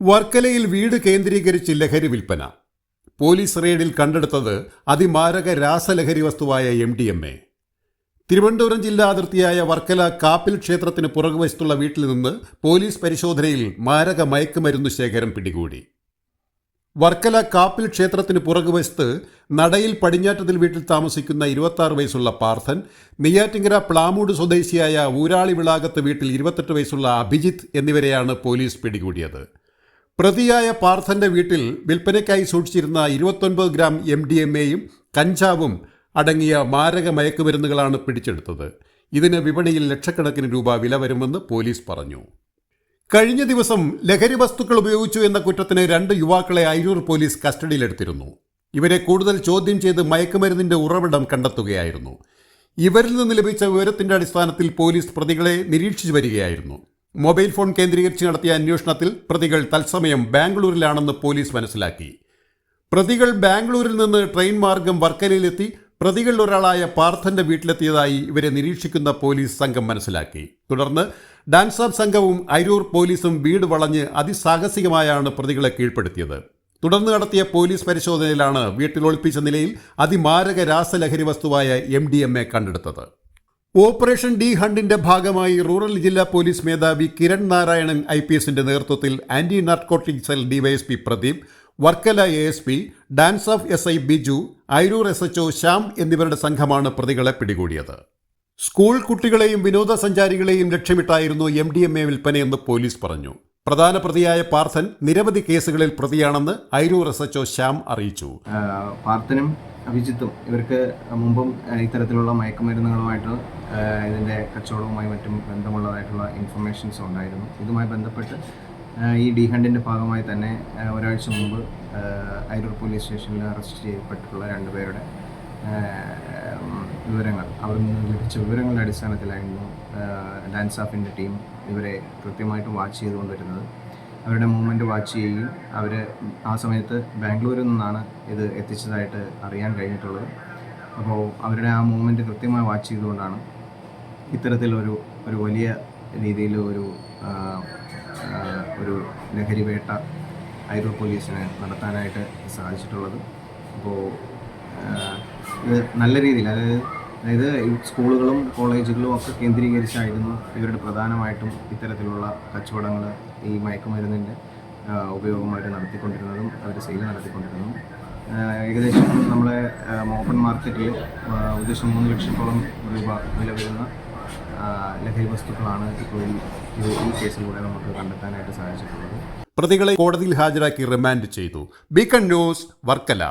വർക്കലയിൽ വീട് കേന്ദ്രീകരിച്ച് ലഹരി വിൽപ്പന. പോലീസ് റെയ്ഡിൽ കണ്ടെടുത്തത് അതിമാരക രാസലഹരി വസ്തുവായ M D M A. Thiruvananthapuram ജില്ലാ അതിർത്തിയായ വർക്കല കാപ്പിൽ ക്ഷേത്രത്തിന് പുറകുവശത്തുള്ള വീട്ടിൽ നിന്ന് പോലീസ് പരിശോധനയിൽ മാരക മയക്കുമരുന്ന് ശേഖരം പിടികൂടി. വർക്കല കാപ്പിൽ ക്ഷേത്രത്തിന് പുറകുവശത്ത് നടയിൽ പടിഞ്ഞാറ്റത്തിൽ വീട്ടിൽ താമസിക്കുന്ന ഇരുപത്തി വയസ്സുള്ള പാർത്ഥൻ നെയ്യാറ്റിങ്കര പ്ലാമൂട് സ്വദേശിയായ ഊരാളി വിളാകത്ത് വീട്ടിൽ ഇരുപത്തെട്ട് വയസ്സുള്ള അഭിജിത്ത് എന്നിവരെയാണ് പോലീസ് പിടികൂടിയത്. പ്രതിയായ പാർത്ഥന്റെ വീട്ടിൽ വിൽപ്പനയ്ക്കായി സൂക്ഷിച്ചിരുന്ന ഇരുപത്തൊൻപത് ഗ്രാം എം ഡി എം എയും കഞ്ചാവും അടങ്ങിയ മാരക മയക്കുമരുന്നുകളാണ് പിടിച്ചെടുത്തത്. ഇതിന് വിപണിയിൽ ലക്ഷക്കണക്കിന് രൂപ വില വരുമെന്ന് പോലീസ് പറഞ്ഞു. കഴിഞ്ഞ ദിവസം ലഹരി വസ്തുക്കൾ ഉപയോഗിച്ചു എന്ന കുറ്റത്തിന് രണ്ട് യുവാക്കളെ അയിരൂർ പോലീസ് കസ്റ്റഡിയിലെടുത്തിരുന്നു. ഇവരെ കൂടുതൽ ചോദ്യം ചെയ്ത് മയക്കുമരുന്നിന്റെ ഉറവിടം കണ്ടെത്തുകയായിരുന്നു. ഇവരിൽ നിന്ന് ലഭിച്ച വിവരത്തിന്റെ അടിസ്ഥാനത്തിൽ പോലീസ് പ്രതികളെ നിരീക്ഷിച്ചു വരികയായിരുന്നു. മൊബൈൽ ഫോൺ കേന്ദ്രീകരിച്ച് നടത്തിയ അന്വേഷണത്തിൽ പ്രതികൾ തത്സമയം ബാംഗ്ലൂരിലാണെന്ന് പോലീസ് മനസ്സിലാക്കി. പ്രതികൾ ബാംഗ്ലൂരിൽ നിന്ന് ട്രെയിൻ മാർഗം വർക്കലയിലെത്തി പ്രതികളിൽ ഒരാളായ പാർത്ഥന്റെ വീട്ടിലെത്തിയതായി ഇവരെ നിരീക്ഷിക്കുന്ന പോലീസ് സംഘം മനസ്സിലാക്കി. തുടർന്ന് ഡാൻസാബ് സംഘവും അരൂർ പോലീസും വീട് വളഞ്ഞ് അതിസാഹസികമായാണ് പ്രതികളെ കീഴ്പ്പെടുത്തിയത്. തുടർന്ന് നടത്തിയ പോലീസ് പരിശോധനയിലാണ് വീട്ടിൽ ഒളിപ്പിച്ച നിലയിൽ അതിമാരക രാസലഹരി വസ്തുവായ എ കണ്ടെടുത്തത്. ഓപ്പറേഷൻ ഡി ഹണ്ടിന്റെ ഭാഗമായി റൂറൽ ജില്ലാ പോലീസ് മേധാവി കിരൺ നാരായണൻ ഐ പി എസിന്റെ നേതൃത്വത്തിൽ anti narcotic cell DYSP Pradeep Varkala A S P DANSAF S I Biju Airoor S H Shyam എന്നിവരുടെ സംഘമാണ് പ്രതികളെ പിടികൂടിയത്. സ്കൂൾ കുട്ടികളെയും വിനോദസഞ്ചാരികളെയും ലക്ഷ്യമിട്ടായിരുന്നു എം ഡി എം എ വിൽപ്പനയെന്ന് പോലീസ് പറഞ്ഞു. പ്രധാന പ്രതിയായ പാർത്ഥൻ നിരവധി കേസുകളിൽ പ്രതിയാണെന്ന് ഐരൂർ എസ് എച്ച്ഒ ശ്യാം അറിയിച്ചു. പാർത്ഥനും അഭിജിത്തും ഇവർക്ക് മുമ്പും ഇത്തരത്തിലുള്ള മയക്കുമരുന്നുകളുമായിട്ട് ഇതിന്റെ കച്ചവടവുമായി മറ്റും ബന്ധമുള്ളതായിട്ടുള്ള ഇൻഫർമേഷൻസ് ഉണ്ടായിരുന്നു. ഇതുമായി ബന്ധപ്പെട്ട് ഈ ഡി ഹണ്ടിന്റെ ഭാഗമായി തന്നെ ഒരാഴ്ച മുമ്പ് ഐരൂർ പോലീസ് സ്റ്റേഷനിൽ അറസ്റ്റ് ചെയ്യപ്പെട്ടിട്ടുള്ള രണ്ടുപേരുടെ വിവരങ്ങൾ. അവിടെ നിന്ന് ലഭിച്ച വിവരങ്ങളുടെ അടിസ്ഥാനത്തിലായിരുന്നു ഡാൻസ് ഓഫിന്റെ ടീം ഇവരെ കൃത്യമായിട്ട് വാച്ച് ചെയ്തുകൊണ്ടിരുന്നത്. അവരുടെ മൂവ്മെന്റ് വാച്ച് ചെയ്യുകയും അവർ ആ സമയത്ത് ബാംഗ്ലൂരിൽ നിന്നാണ് ഇത് എത്തിച്ചതായിട്ട് അറിയാൻ കഴിഞ്ഞിട്ടുള്ളത്. അപ്പോൾ അവരുടെ ആ മൂവ്മെന്റ് കൃത്യമായി വാച്ച് ചെയ്തുകൊണ്ടാണ് ഇത്തരത്തിലൊരു ഒരു വലിയ രീതിയിൽ ഒരു ഒരു ലഹരി വേട്ട ഐറോ പോലീസിന് നടത്താനായിട്ട് സാധിച്ചിട്ടുള്ളത്. അപ്പോൾ നല്ല രീതിയിൽ അതായത് അതായത് സ്കൂളുകളും കോളേജുകളും ഒക്കെ കേന്ദ്രീകരിച്ചായിരുന്നു ഇവരുടെ പ്രധാനമായിട്ടും ഇത്തരത്തിലുള്ള കച്ചവടങ്ങൾ ഈ മയക്കുമരുന്നിന്റെ ഉപയോഗമായിട്ട് നടത്തിക്കൊണ്ടിരുന്നതും അവർ സെയിൽ നടത്തിക്കൊണ്ടിരുന്നതും. ഏകദേശം നമ്മളെ ഓപ്പൺ മാർക്കറ്റിൽ ഏകദേശം മൂന്ന് ലക്ഷത്തോളം രൂപ വില വരുന്ന ലഹരി വസ്തുക്കളാണ് ഇപ്പോൾ ഈ കേസിലൂടെ നമുക്ക് കണ്ടെത്താനായിട്ട് സാധിച്ചിട്ടുള്ളത്. പ്രതികളെ കോടതിയിൽ ഹാജരാക്കി റിമാൻഡ് ചെയ്തു. Beacon news Varkala.